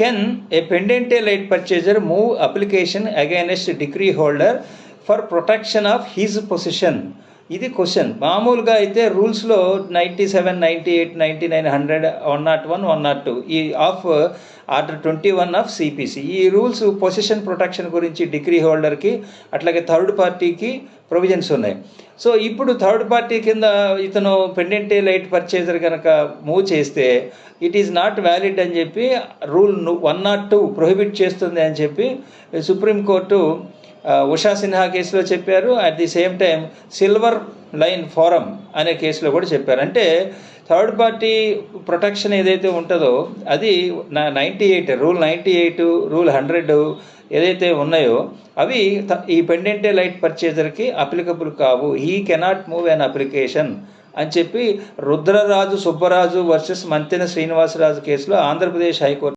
can a pendente light purchaser move application against decree holder for protection of his possession. ఇది question మామూలుగా అయితే రూల్స్లో ninety seven ninety eight ninety nine hundred one nought one one nought two ఈ of order twenty one of CPC ఈ rules possession protection గురించి decree హోల్డర్కి అట్లాగే third పార్టీకి provisions ఉన్నాయి. సో ఇప్పుడు థర్డ్ పార్టీ కింద ఇతను పెండెంటే లైట్ పర్చేజర్ కనుక మూవ్ చేస్తే ఇట్ ఈజ్ నాట్ వ్యాలిడ్ అని చెప్పి rule one nought two prohibit చేస్తుంది అని చెప్పి సుప్రీంకోర్టు ఉషా సిన్హా కేసులో చెప్పారు. At the same time Silver Line Forum అనే కేసులో కూడా చెప్పారు. అంటే థర్డ్ పార్టీ ప్రొటెక్షన్ ఏదైతే ఉంటుందో అది నా ninety eight rule ninety eight rule hundred ఏదైతే ఉన్నాయో అవి ఈ పెండెంటే లైట్ పర్చేజర్కి అప్లికబుల్ కావు. He cannot move an application అని చెప్పి రుద్రరాజు సుబ్బరాజు వర్సెస్ మంతెన శ్రీనివాసరాజు కేసులో ఆంధ్రప్రదేశ్ హైకోర్టు